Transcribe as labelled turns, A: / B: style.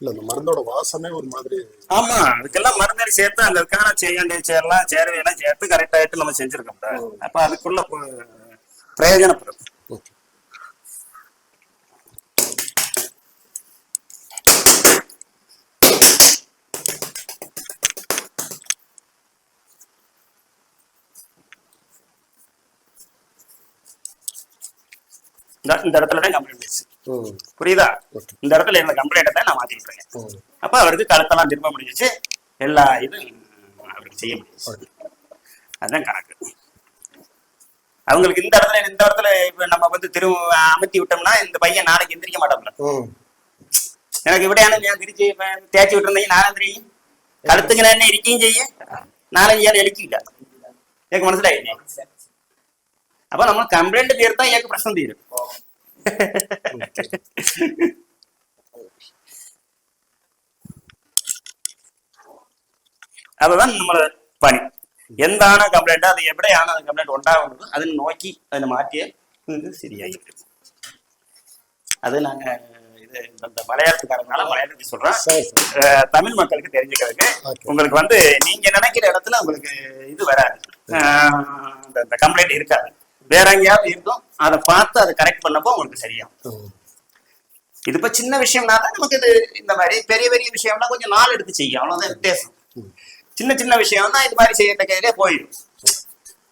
A: இல்ல அந்த மருந்தோட வாசமே ஒரு மாதிரி
B: ஆமா அதுக்கெல்லாம் மருந்தடி சேர்த்து அந்த அதுக்கான செய்ய வேண்டிய சேரலாம் சேரவையெல்லாம் சேர்த்து கரெக்ட் ஆயிட்டு நம்ம செஞ்சிருக்கோம். அப்ப அதுக்குள்ள பிரயோஜனப்படும். இந்த இடத்துல தான் கம்ப்ளைண்ட் வந்துச்சு
A: ம்
B: புரியுதா? இந்த இடத்துல இருந்த கம்ப்ளைண்ட்டை நான்
A: மாத்திருப்பேன்
B: அப்ப அவருக்கு கழுத்தெல்லாம் திரும்ப முடிஞ்சிச்சு. எல்லா இதுவும் அவருக்கு செய்ய
A: முடியும்
B: அதுதான் கணக்கு. அவங்களுக்கு இந்த இடத்துல இந்த இடத்துல இப்ப நம்ம வந்து திரு அமர்த்தி விட்டோம்னா இந்த பையன் நாளைக்கு எந்திரிக்க மாட்டோம்ல எனக்கு இப்படியான ഞാൻ തിരിച്ച് തേച്ച് വിട്ടുന്നെങ്കിൽ നാളെ എന്ത് ചെയ്യും കടുത്തിങ്ങനെ തന്നെ செய்ய? ചെയ്യും നാളെ ഇയാൾ எனக்கு மனசுல മനസ്സിലായില്ലേ അപ്പൊ നമ്മൾ കംപ്ലൈന്റ് തീർത്താൽ ഇയാൾക്ക് പ്രശ്നം തീരും அதுதான் நம்மளோட பணி. எந்த எந்தான கம்ப்ளைண்ட் அது எப்படியான அந்த கம்ப்ளைண்ட் உண்டாகுது அதை நோக்கி அதை மாற்றியே சரியாகிட்டு அது நாங்க இது இந்த மலையாளத்துக்காரனால மலையாளத்துக்கு சொல்றேன். தமிழ் மக்களுக்கு தெரிஞ்சுக்கிறதுக்கு உங்களுக்கு வந்து நீங்க நினைக்கிற இடத்துல உங்களுக்கு இது வராது. இந்த கம்ப்ளைண்ட் இருக்காது. வேற எங்கேயாவது இருந்தும் அதை பார்த்து அதை கரெக்ட் பண்ணப்போ உங்களுக்கு சரியாகும்.
A: ம்
B: இது இப்ப சின்ன விஷயம்னா தான் நமக்கு இது இந்த மாதிரி பெரிய பெரிய விஷயம்னா கொஞ்சம் நாள் எடுத்து செய்யும் அவ்வளவுதான் வித்தியாசம்
A: ம்
B: சின்ன சின்ன விஷயம் தான் இது மாதிரி செய்யற கையிலே போயிடும்